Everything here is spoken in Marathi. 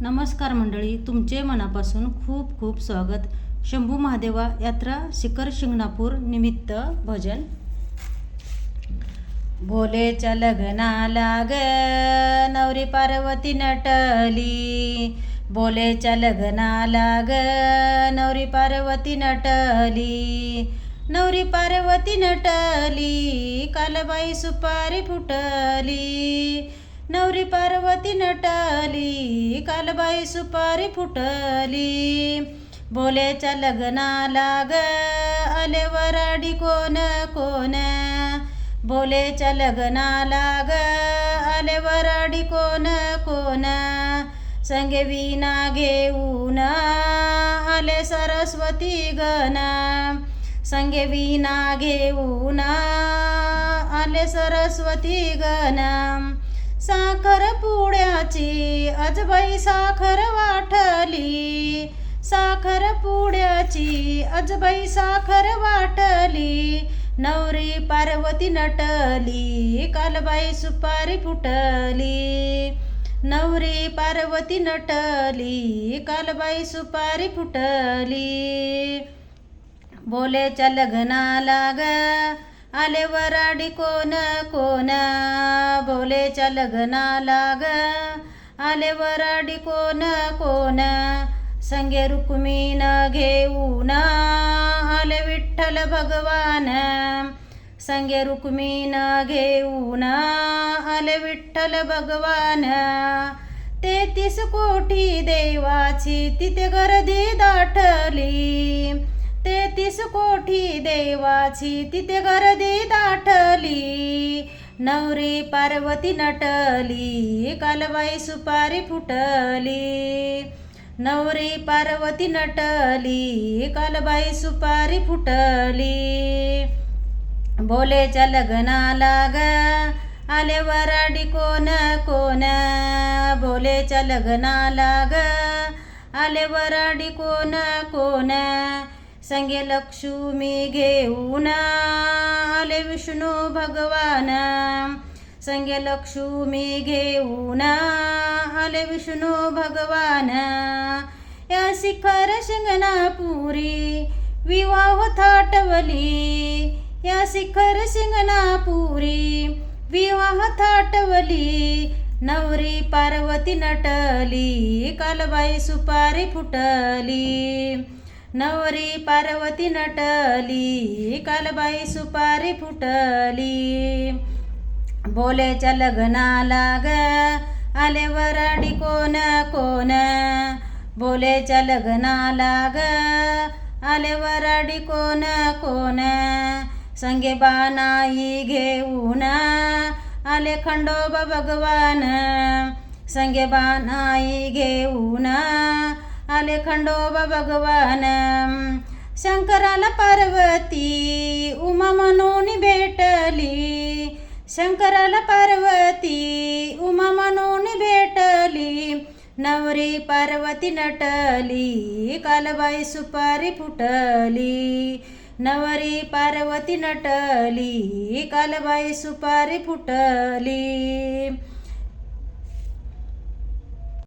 नमस्कार मंडळी तुमचे मनापासून खूप खूप स्वागत. शंभू महादेवा यात्रा शिखर शिंगणापूर निमित्त भजन. भोलेच्या लग्नाला ग नवरी पार्वती नटली. भोलेच्या लग्नाला ग नवरी पार्वती नटली. नवरी पार्वती नटली कालबाई सुपारी फुटली. नवरी पार्वती नटली कालबाई सुपारी फुटली. बोलेच्या लग्नाला ग आले वराडी कोण कोण? बोलेच्या लग्नाला ग आले वराडी कोण कोण? संगे विना घेऊन आले सरस्वती गण. संगे विना घेऊन आले सरस्वती गण. साखर पुड्याची अजबाई साखर वाटली. साखर पुड्याची अजबाई साखर वाटली. नवरी पार्वती नटली कालबाई सुपारी फुटली. नवरी पार्वती नटली कालबाई सुपारी फुटली. बोलेच्या लग्नाला ग आले वराडी कोण कोण? भोलेच्या लग्नाला ग. आले वराडी कोण कोण? संगे रुक्मिण घेऊन आले विठ्ठल भगवान. संगे रुक्मिण घेऊन आले विठ्ठल भगवान. तेहतीस कोटी देवाची तिथे गर्दी दाटली. तेहतीस कोठी देवाची तिथे गर्दी दाटली. नवरी पार्वती नटली कालबाई सुपारी फुटली. नवरी पार्वती नटली कालबाई सुपारी फुटली. भोलेच्या लग्नाला ग आले वराडी कोण कोण? भोलेच्या लग्नाला ग आले वराडी कोण कोण? संगे लक्ष्मी घेऊन आले विष्णू भगवान. संगे लक्ष्मी घेऊन आले विष्णू भगवान. या शिखर शिंगणापुरी विवाह थाटवली. या शिखर शिंगणापुरी विवाह थाटवली. नवरी पार्वती नटली कालबाई सुपारी फुटली. नवरी पार्वती नटली कालबाई सुपारी फुटली. बोलेच्या लग्नाला ग आले वराडी कोण कोण? भोलेच्या लग्नाला ग आले वराडी कोण कोण? संगे बानाई घेऊन आले खंडोबा भगवान. संगे बानाई घेऊन आले खंडोबा भगवान. शंकराला पार्वती उमा म्हणून भेटली. शंकराला पार्वती उमा म्हणून भेटली. नवरी पार्वती नटली कालबाई सुपारी फुटली. नवरी पार्वती नटली कालबाई सुपारी फुटली.